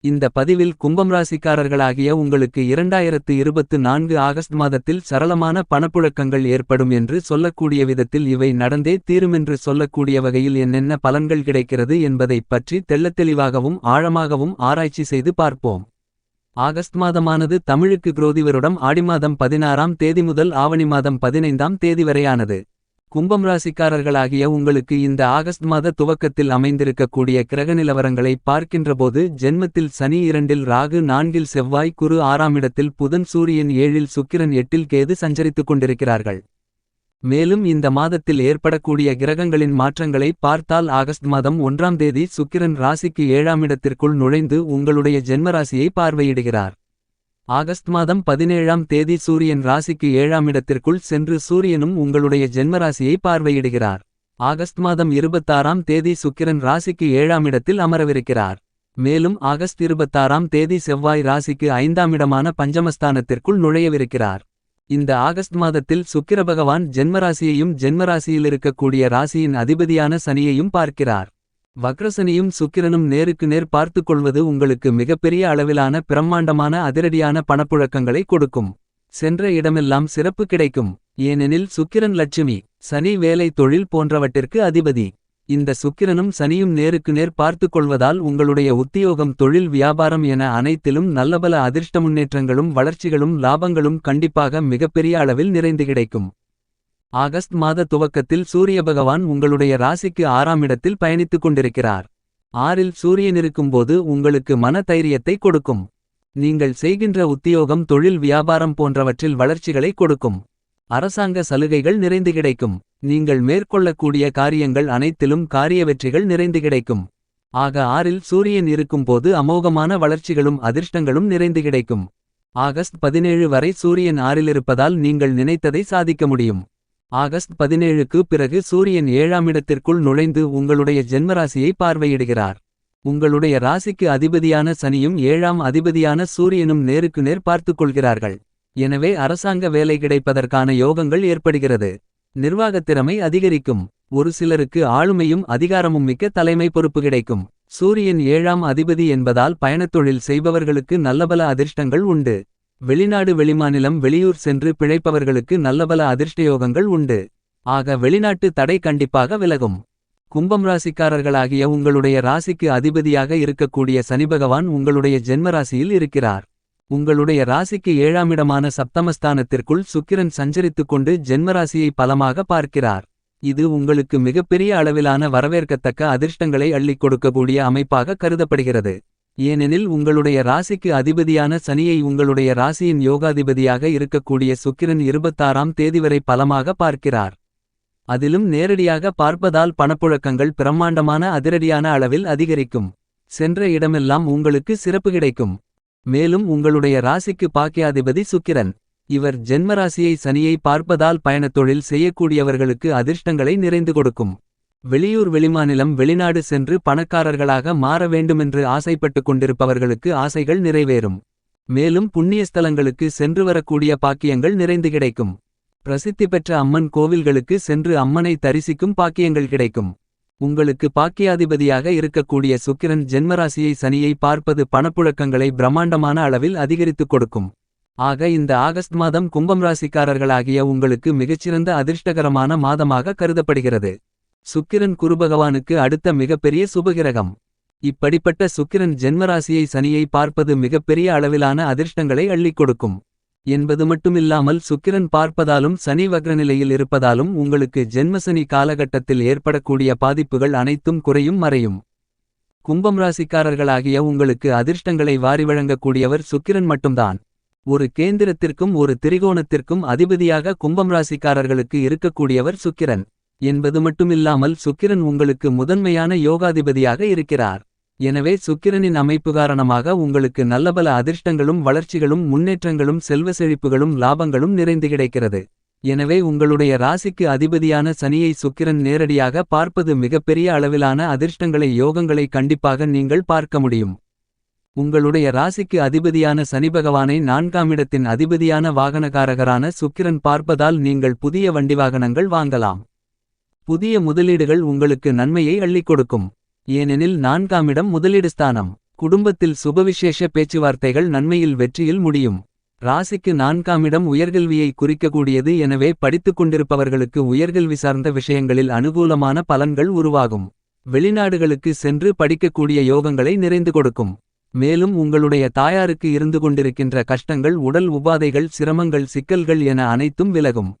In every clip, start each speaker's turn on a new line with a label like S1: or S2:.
S1: இந்த பதிவில் கும்பம் ராசிக்காரர்களாகிய உங்களுக்கு இரண்டாயிரத்து இருபத்து நான்கு ஆகஸ்ட் மாதத்தில் சரளமான பணப்புழக்கங்கள் ஏற்படும் என்று சொல்லக்கூடிய விதத்தில் இவை நடந்தே தீருமென்று சொல்லக்கூடிய வகையில் என்னென்ன பலன்கள் கிடைக்கிறது என்பதைப் பற்றி தெள்ளத்தெளிவாகவும் ஆழமாகவும் ஆராய்ச்சி செய்து பார்ப்போம். ஆகஸ்ட் மாதமானது தமிழுக்கு குரோதிவருடம் ஆடி மாதம் பதினாறாம் தேதி முதல் ஆவணி மாதம் பதினைந்தாம் தேதி வரையானது. கும்பம் ராசிக்காரர்களாகிய உங்களுக்கு இந்த ஆகஸ்ட் மாத துவக்கத்தில் அமைந்திருக்கக்கூடிய கிரக நிலவரங்களை பார்க்கின்றபோது ஜென்மத்தில் சனி இரண்டில் ராகு நான்கில் செவ்வாய் குரு ஆறாம் இடத்தில் புதன் சூரியன் ஏழில் சுக்கிரன் எட்டில் கேது சஞ்சரித்துக் கொண்டிருக்கிறார்கள். மேலும் இந்த மாதத்தில் ஏற்படக்கூடிய கிரகங்களின் மாற்றங்களை பார்த்தால் ஆகஸ்ட் மாதம் ஒன்றாம் தேதி சுக்கிரன் ராசிக்கு ஏழாம் இடத்திற்குள் நுழைந்து உங்களுடைய ஜென்மராசியை பார்வையிடுகிறார். ஆகஸ்ட் மாதம் பதினேழாம் தேதி சூரியன் ராசிக்கு ஏழாம் இடத்திற்குள் சென்று சூரியனும் உங்களுடைய ஜென்மராசியை பார்வையிடுகிறார். ஆகஸ்ட் மாதம் இருபத்தாறாம் தேதி சுக்கிரன் ராசிக்கு ஏழாம் இடத்தில் அமரவிருக்கிறார். மேலும் ஆகஸ்ட் இருபத்தாறாம் தேதி செவ்வாய் ராசிக்கு ஐந்தாம் இடமான பஞ்சமஸ்தானத்திற்குள் நுழையவிருக்கிறார். இந்த ஆகஸ்ட் மாதத்தில் சுக்கிர பகவான் ஜென்மராசியையும் ஜென்மராசியில் இருக்கக்கூடிய ராசியின் அதிபதியான சனியையும் பார்க்கிறார். வக்ரசனியும் சுக்கிரனும் நேருக்கு நேர் பார்த்துக்கொள்வது உங்களுக்கு மிகப்பெரிய அளவிலான பிரம்மாண்டமான அதிரடியான பணப்புழக்கங்களை கொடுக்கும். சென்ற இடமெல்லாம் சிறப்பு கிடைக்கும். ஏனெனில் சுக்கிரன் லட்சுமி சனி வேலை தொழில் போன்றவற்றிற்கு அதிபதி. இந்த சுக்கிரனும் சனியும் நேருக்கு நேர் பார்த்துக்கொள்வதால் உங்களுடைய உத்தியோகம் தொழில் வியாபாரம் என அனைத்திலும் நல்லபல அதிர்ஷ்ட முன்னேற்றங்களும் வளர்ச்சிகளும் லாபங்களும் கண்டிப்பாக மிகப்பெரிய அளவில் நிறைந்து கிடைக்கும். ஆகஸ்ட் மாத துவக்கத்தில் சூரிய பகவான் உங்களுடைய ராசிக்கு ஆறாம் இடத்தில் பயணித்துக் கொண்டிருக்கிறார். ஆறில் சூரியன் இருக்கும்போது உங்களுக்கு மன தைரியத்தை கொடுக்கும். நீங்கள் செய்கின்ற உத்தியோகம் தொழில் வியாபாரம் போன்றவற்றில் வளர்ச்சிகளை கொடுக்கும். அரசாங்க சலுகைகள் நிறைந்து கிடைக்கும். நீங்கள் மேற்கொள்ளக்கூடிய காரியங்கள் அனைத்திலும் காரிய வெற்றிகள் நிறைந்து கிடைக்கும். ஆக ஆறில் சூரியன் இருக்கும்போது அமோகமான வளர்ச்சிகளும் அதிர்ஷ்டங்களும் நிறைந்து கிடைக்கும். ஆகஸ்ட் பதினேழு வரை சூரியன் ஆறிலிருப்பதால் நீங்கள் நினைத்ததை சாதிக்க முடியும். ஆகஸ்ட் பதினேழுக்கு பிறகு சூரியன் ஏழாம் இடத்திற்குள் நுழைந்து உங்களுடைய ஜென்மராசியை பார்வையிடுகிறார். உங்களுடைய ராசிக்கு அதிபதியான சனியும் ஏழாம் அதிபதியான சூரியனும் நேருக்கு நேர் பார்த்துக் கொள்கிறார்கள். எனவே அரசாங்க வேலை கிடைப்பதற்கான யோகங்கள் ஏற்படுகிறது. நிர்வாகத்திறமை அதிகரிக்கும். ஒரு சிலருக்கு ஆளுமையும் அதிகாரமும் மிக்க தலைமை பொறுப்பு கிடைக்கும். சூரியன் ஏழாம் அதிபதி என்பதால் பயணத்தொழில் செய்பவர்களுக்கு நல்லபல அதிர்ஷ்டங்கள் உண்டு. வெளிநாடு வெளிமாநிலம் வெளியூர் சென்று பிழைப்பவர்களுக்கு நல்லபல அதிர்ஷ்டயோகங்கள் உண்டு. ஆக வெளிநாட்டு தடை கண்டிப்பாக விலகும். கும்பம் ராசிக்காரர்களாகிய உங்களுடைய ராசிக்கு அதிபதியாக இருக்கக்கூடிய சனிபகவான் உங்களுடைய ஜென்மராசியில் இருக்கிறார். உங்களுடைய ராசிக்கு ஏழாமிடமான சப்தமஸ்தானத்திற்குள் சுக்கிரன் சஞ்சரித்துக் கொண்டு ஜென்மராசியை பலமாக பார்க்கிறார். இது உங்களுக்கு மிகப்பெரிய அளவிலான வரவேற்கத்தக்க அதிர்ஷ்டங்களை அள்ளிக் கொடுக்கக்கூடிய அமைப்பாக கருதப்படுகிறது. ஏனெனில் உங்களுடைய ராசிக்கு அதிபதியான சனியை உங்களுடைய ராசியின் யோகாதிபதியாக இருக்கக்கூடிய சுக்கிரன் இருபத்தாறாம் தேதி வரை பலமாக பார்க்கிறார். அதிலும் நேரடியாக பார்ப்பதால் பணப்புழக்கங்கள் பிரம்மாண்டமான அதிரடியான அளவில் அதிகரிக்கும். சென்ற இடமெல்லாம் உங்களுக்கு சிறப்பு கிடைக்கும். மேலும் உங்களுடைய ராசிக்கு பாக்கியாதிபதி சுக்கிரன். இவர் ஜென்மராசியை சனியை பார்ப்பதால் பயணத்தொழில் செய்யக்கூடியவர்களுக்கு அதிர்ஷ்டங்களை நிறைந்து கொடுக்கும். வெளியூர் வெளிமாநிலம் வெளிநாடு சென்று பணக்காரர்களாக மாற வேண்டுமென்று ஆசைப்பட்டு கொண்டிருப்பவர்களுக்கு ஆசைகள் நிறைவேறும். மேலும் புண்ணியஸ்தலங்களுக்கு சென்று வரக்கூடிய பாக்கியங்கள் நிறைந்து கிடைக்கும். பிரசித்தி பெற்ற அம்மன் கோவில்களுக்கு சென்று அம்மனை தரிசிக்கும் பாக்கியங்கள் கிடைக்கும். உங்களுக்கு பாக்கியாதிபதியாக இருக்கக்கூடிய சுக்கிரன் ஜென்மராசியை சனியை பார்ப்பது பணப்புழக்கங்களை பிரம்மாண்டமான அளவில் அதிகரித்துக் கொடுக்கும். ஆக இந்த ஆகஸ்ட் மாதம் கும்பம் ராசிக்காரர்களாகிய உங்களுக்கு மிகச்சிறந்த அதிர்ஷ்டகரமான மாதமாக கருதப்படுகிறது. சுக்கிரன் குருபகவானுக்கு அடுத்த மிகப்பெரிய சுபகிரகம். இப்படிப்பட்ட சுக்கிரன் ஜென்மராசியை சனியை பார்ப்பது மிகப்பெரிய அளவிலான அதிர்ஷ்டங்களை அள்ளிக் கொடுக்கும். என்பது மட்டுமில்லாமல் சுக்கிரன் பார்ப்பதாலும் சனி வக்ரநிலையில் இருப்பதாலும் உங்களுக்கு ஜென்மசனி காலகட்டத்தில் ஏற்படக்கூடிய பாதிப்புகள் அனைத்தும் குறையும் மறையும். கும்பம் ராசிக்காரர்களாகிய உங்களுக்கு அதிர்ஷ்டங்களை வாரி வழங்கக்கூடியவர் சுக்கிரன் மட்டும்தான். ஒரு கேந்திரத்திற்கும் ஒரு திரிகோணத்திற்கும் அதிபதியாக கும்பம் ராசிக்காரர்களுக்கு இருக்கக்கூடியவர் சுக்கிரன். என்பது மட்டுமில்லாமல் சுக்கிரன் உங்களுக்கு முதன்மையான யோகாதிபதியாக இருக்கிறார். எனவே சுக்கிரனின் அமைப்பு காரணமாக உங்களுக்கு நல்லபல அதிர்ஷ்டங்களும் வளர்ச்சிகளும் முன்னேற்றங்களும் செல்வ செழிப்புகளும் லாபங்களும் நிறைந்து கிடைக்கிறது. எனவே உங்களுடைய ராசிக்கு அதிபதியான சனியை சுக்கிரன் நேரடியாக பார்ப்பது மிகப்பெரிய அளவிலான அதிர்ஷ்டங்களை யோகங்களை கண்டிப்பாக நீங்கள் பார்க்க முடியும். உங்களுடைய ராசிக்கு அதிபதியான சனி பகவானை நான்காம் இடத்தின் அதிபதியான வாகனகாரகரான சுக்கிரன் பார்ப்பதால் நீங்கள் புதிய வண்டி வாகனங்கள் வாங்கலாம். புதிய முதலீடுகள் உங்களுக்கு நன்மையை அள்ளிக் கொடுக்கும் ஏனெனில் நான்காமிடம் முதலீடு ஸ்தானம். குடும்பத்தில் சுபவிசேஷ பேச்சுவார்த்தைகள் நன்மையில் வெற்றியில் முடியும். ராசிக்கு நான்காமிடம் உயர்கல்வியை குறிக்கக்கூடியது எனவே படித்துக் கொண்டிருப்பவர்களுக்கு உயர்கல்வி சார்ந்த விஷயங்களில் அனுகூலமான பலன்கள் உருவாகும். வெளிநாடுகளுக்கு சென்று படிக்கக்கூடிய யோகங்களை நிறைந்து கொடுக்கும். மேலும் உங்களுடைய தாயாருக்கு இருந்து கொண்டிருக்கின்ற கஷ்டங்கள் உடல் உபாதைகள் சிரமங்கள் சிக்கல்கள் என அனைத்தும் விலகும்.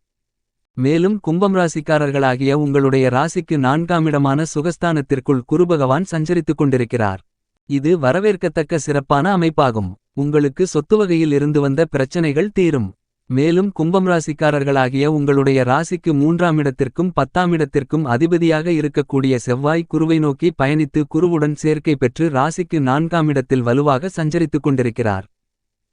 S1: மேலும் கும்பம் ராசிக்காரர்களாகிய உங்களுடைய ராசிக்கு நான்காமிடமான சுகஸ்தானத்திற்குள் குருபகவான் சஞ்சரித்துக் கொண்டிருக்கிறார். இது வரவேற்கத்தக்க சிறப்பான அமைப்பாகும். உங்களுக்கு சொத்து வகையில் இருந்து வந்த பிரச்சனைகள் தீரும். மேலும் கும்பம் ராசிக்காரர்களாகிய உங்களுடைய ராசிக்கு மூன்றாம் இடத்திற்கும் பத்தாம் இடத்திற்கும் அதிபதியாக இருக்கக்கூடிய செவ்வாய் குருவை நோக்கி பயணித்து குருவுடன் சேர்க்கை பெற்று ராசிக்கு நான்காம் இடத்தில் வலுவாக சஞ்சரித்துக் கொண்டிருக்கிறார்.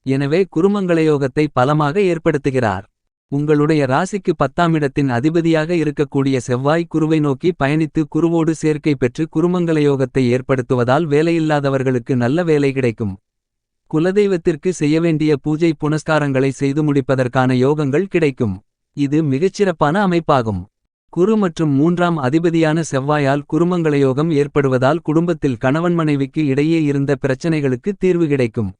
S1: எனவே குருமங்களயோகத்தை பலமாக ஏற்படுத்துகிறார். உங்களுடைய ராசிக்கு பத்தாம் இடத்தின் அதிபதியாக இருக்கக்கூடிய செவ்வாய் குருவை நோக்கி பயணித்து குருவோடு சேர்க்கை பெற்று குருமங்களயோகத்தை ஏற்படுத்துவதால் வேலையில்லாதவர்களுக்கு நல்ல வேலை கிடைக்கும். குலதெய்வத்திற்கு செய்ய வேண்டிய பூஜை புனஸ்காரங்களை செய்து முடிப்பதற்கான யோகங்கள் கிடைக்கும். இது மிகச்சிறப்பான அமைப்பாகும். குரு மற்றும் மூன்றாம் அதிபதியான செவ்வாயால் குருமங்களயோகம் ஏற்படுவதால் குடும்பத்தில் கணவன் மனைவிக்கு இடையே இருந்த பிரச்சனைகளுக்கு தீர்வு கிடைக்கும்.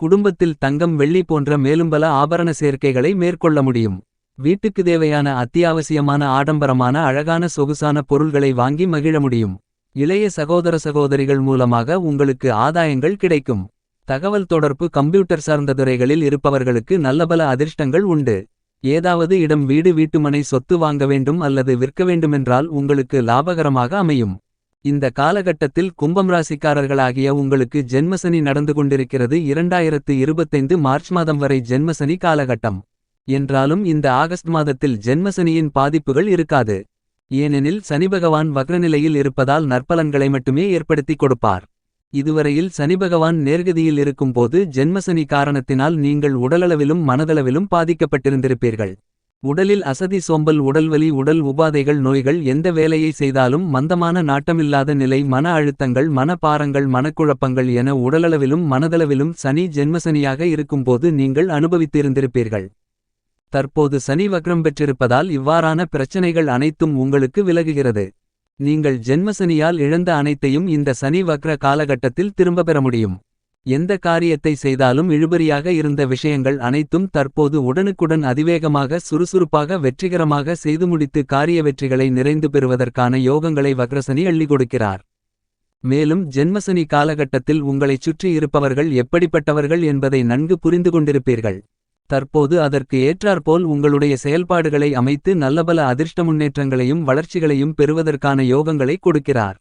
S1: குடும்பத்தில் தங்கம் வெள்ளி போன்ற மேலும் பல ஆபரண சேர்க்கைகளை மேற்கொள்ள முடியும். வீட்டுக்கு தேவையான அத்தியாவசியமான ஆடம்பரமான அழகான சொகுசான பொருள்களை வாங்கி மகிழ முடியும். இளைய சகோதர சகோதரிகள் மூலமாக உங்களுக்கு ஆதாயங்கள் கிடைக்கும். தகவல் தொடர்பு கம்ப்யூட்டர் சார்ந்த துறைகளில் இருப்பவர்களுக்கு நல்லபல அதிர்ஷ்டங்கள் உண்டு. ஏதாவது இடம் வீடு வீட்டுமனை சொத்து வாங்க வேண்டும் அல்லது விற்க வேண்டுமென்றால் உங்களுக்கு லாபகரமாக அமையும். இந்த காலகட்டத்தில் கும்பம் ராசிக்காரர்களாகிய உங்களுக்கு ஜென்மசனி நடந்து கொண்டிருக்கிறது இரண்டாயிரத்து இருபத்தைந்து மார்ச் மாதம் வரை ஜென்மசனி காலகட்டம். என்றாலும் இந்த ஆகஸ்ட் மாதத்தில் ஜென்மசனியின் பாதிப்புகள் இருக்காது. ஏனெனில் சனிபகவான் வக்ரநிலையில் இருப்பதால் நற்பலன்களை மட்டுமே ஏற்படுத்தி கொடுப்பார். இதுவரையில் சனிபகவான் நேர்கதியில் இருக்கும்போது ஜென்மசனி காரணத்தினால் நீங்கள் உடலளவிலும் மனதளவிலும் பாதிக்கப்பட்டிருந்திருப்பீர்கள். உடலில் அசதி சோம்பல் உடல்வலி உடல் உபாதைகள் நோய்கள் எந்த வேலையை செய்தாலும் மந்தமான நாட்டமில்லாத நிலை மன அழுத்தங்கள் மனப்பாரங்கள் மனக்குழப்பங்கள் என உடலளவிலும் மனதளவிலும் சனி ஜென்மசனியாக இருக்கும்போது நீங்கள் அனுபவித்திருந்திருப்பீர்கள். தற்போது சனி வக்ரம் பெற்றிருப்பதால் இவ்வாறான பிரச்சனைகள் அனைத்தும் உங்களுக்கு விலகுகிறது. நீங்கள் ஜென்மசனியால் இழந்த அனைத்தையும் இந்த சனி வக்ர காலகட்டத்தில் திரும்ப பெற முடியும். எந்த காரியத்தை செய்தாலும் இழுபறியாக இருந்த விஷயங்கள் அனைத்தும் தற்போது உடனுக்குடன் அதிவேகமாக சுறுசுறுப்பாக வெற்றிகரமாக செய்து முடித்து காரிய வெற்றிகளை நிறைந்து பெறுவதற்கான யோகங்களை வக்ரசனி அள்ளி கொடுக்கிறார். மேலும் ஜென்மசனி காலகட்டத்தில் உங்களைச் சுற்றி இருப்பவர்கள் எப்படிப்பட்டவர்கள் என்பதை நன்கு புரிந்து கொண்டிருப்பீர்கள். தற்போது அதற்கு ஏற்றாற்போல் உங்களுடைய செயல்பாடுகளை அமைத்து நல்லபல அதிர்ஷ்ட முன்னேற்றங்களையும் வளர்ச்சிகளையும் பெறுவதற்கான யோகங்களை கொடுக்கிறார்.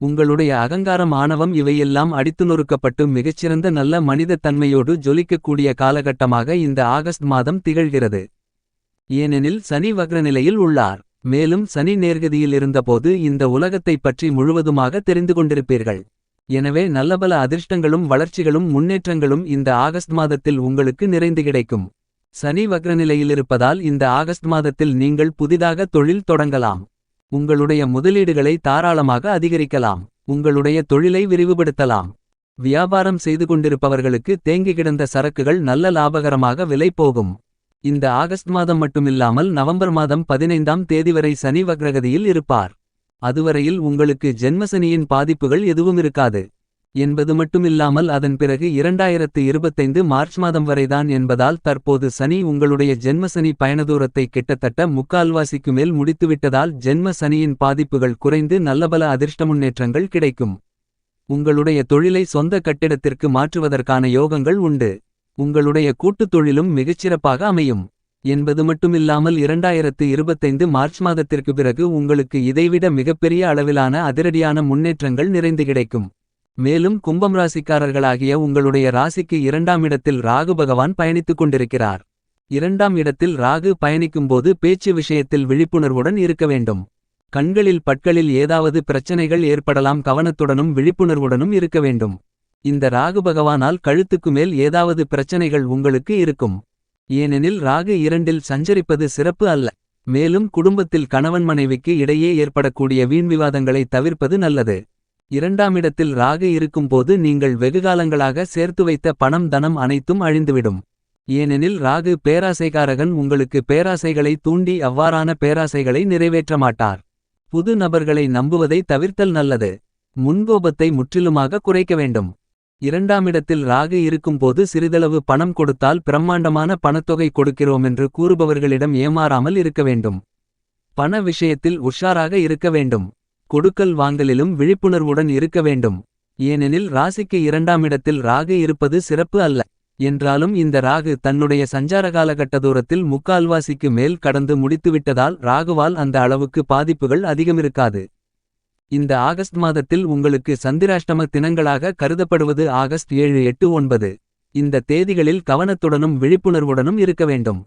S1: உங்களுடைய அகங்காரம் ஆணவம் இவையெல்லாம் அடித்து நொறுக்கப்பட்டு மிகச்சிறந்த நல்ல மனிதத் தன்மையோடு ஜொலிக்கக்கூடிய காலகட்டமாக இந்த ஆகஸ்ட் மாதம் திகழ்கிறது. ஏனெனில் சனி வக்ரநிலையில் உள்ளார். மேலும் சனி நேர்கதியில் இருந்தபோது இந்த உலகத்தைப் பற்றி முழுவதுமாக தெரிந்து கொண்டிருப்பீர்கள். எனவே நல்லபல அதிர்ஷ்டங்களும் வளர்ச்சிகளும் முன்னேற்றங்களும் இந்த ஆகஸ்ட் மாதத்தில் உங்களுக்கு நிறைந்து கிடைக்கும். சனி வக்ரநிலையிலிருப்பதால் இந்த ஆகஸ்ட் மாதத்தில் நீங்கள் புதிதாக தொழில் தொடங்கலாம். உங்களுடைய முதலீடுகளை தாராளமாக அதிகரிக்கலாம். உங்களுடைய தொழிலை விரிவுபடுத்தலாம். வியாபாரம் செய்து கொண்டிருப்பவர்களுக்கு தேங்கி கிடந்த சரக்குகள் நல்ல லாபகரமாக விலை போகும். இந்த ஆகஸ்ட் மாதம் மட்டுமில்லாமல் நவம்பர் மாதம் பதினைந்தாம் தேதி வரை சனி வக்ரகதியில் இருப்பார். அதுவரையில் உங்களுக்கு ஜென்மசனியின் பாதிப்புகள் எதுவும் இருக்காது. என்பது மட்டுமில்லாமல் அதன் பிறகு இரண்டாயிரத்து இருபத்தைந்து மார்ச் மாதம் வரைதான் என்பதால் தற்போது சனி உங்களுடைய ஜென்மசனி பயணதூரத்தை கிட்டத்தட்ட முக்கால்வாசிக்கு மேல் முடித்துவிட்டதால் ஜென்ம சனியின் பாதிப்புகள் குறைந்து நல்லபல அதிர்ஷ்ட முன்னேற்றங்கள் கிடைக்கும். உங்களுடைய தொழிலை சொந்த கட்டிடத்திற்கு மாற்றுவதற்கான யோகங்கள் உண்டு. உங்களுடைய கூட்டுத் தொழிலும் மிகச்சிறப்பாக அமையும். என்பது மட்டுமில்லாமல் இரண்டாயிரத்து இருபத்தைந்து மார்ச் மாதத்திற்கு பிறகு உங்களுக்கு இதைவிட மிகப்பெரிய அளவிலான அதிரடியான முன்னேற்றங்கள் நிறைந்து கிடைக்கும். மேலும் கும்பம் ராசிக்காரர்களாகிய உங்களுடைய ராசிக்கு இரண்டாம் இடத்தில் ராகு பகவான் பயணித்துக் கொண்டிருக்கிறார். இரண்டாம் இடத்தில் ராகு பயணிக்கும்போது பேச்சு விஷயத்தில் விழிப்புணர்வுடன் இருக்க வேண்டும். கண்களில் பட்களில் ஏதாவது பிரச்சனைகள் ஏற்படலாம் கவனத்துடனும் விழிப்புணர்வுடனும் இருக்க வேண்டும். இந்த ராகு பகவானால் கழுத்துக்கு மேல் ஏதாவது பிரச்சனைகள் உங்களுக்கு இருக்கும். ஏனெனில் ராகு இரண்டில் சஞ்சரிப்பது சிறப்பு அல்ல. மேலும் குடும்பத்தில் கணவன் மனைவிக்கு இடையே ஏற்படக்கூடிய வீண் விவாதங்களை தவிர்ப்பது நல்லது. இரண்டாமிடத்தில் ராகு இருக்கும்போது நீங்கள் வெகுகாலங்களாக சேர்த்து வைத்த பணம் தனம் அனைத்தும் அழிந்துவிடும். ஏனெனில் ராகு பேராசைகாரகன் உங்களுக்கு பேராசைகளை தூண்டி அவ்வாறான பேராசைகளை நிறைவேற்ற மாட்டார். புது நபர்களை நம்புவதை தவிர்த்தல் நல்லது. முன்கோபத்தை முற்றிலுமாக குறைக்க வேண்டும். இரண்டாமிடத்தில் ராகு இருக்கும்போது சிறிதளவு பணம் கொடுத்தால் பிரம்மாண்டமான பணத்தொகை கொடுக்கிறோம் என்று கூறுபவர்களிடம் ஏமாறாமல் இருக்க வேண்டும். பண விஷயத்தில் உஷாராக இருக்க வேண்டும். கொடுக்கல் வாங்கலிலும் விழிப்புணர்வுடன் இருக்க வேண்டும். ஏனெனில் ராசிக்கு இரண்டாமிடத்தில் ராகு இருப்பது சிறப்பு அல்ல. என்றாலும் இந்த ராகு தன்னுடைய சஞ்சார காலகட்ட தூரத்தில் முக்கால்வாசிக்கு மேல் கடந்து முடித்துவிட்டதால் ராகுவால் அந்த அளவுக்கு பாதிப்புகள் அதிகமிருக்காது. இந்த ஆகஸ்ட் மாதத்தில் உங்களுக்கு சந்திராஷ்டம தினங்களாக கருதப்படுவது ஆகஸ்ட் ஏழு எட்டு ஒன்பது. இந்த தேதிகளில் கவனத்துடனும் விழிப்புணர்வுடனும் இருக்க வேண்டும்.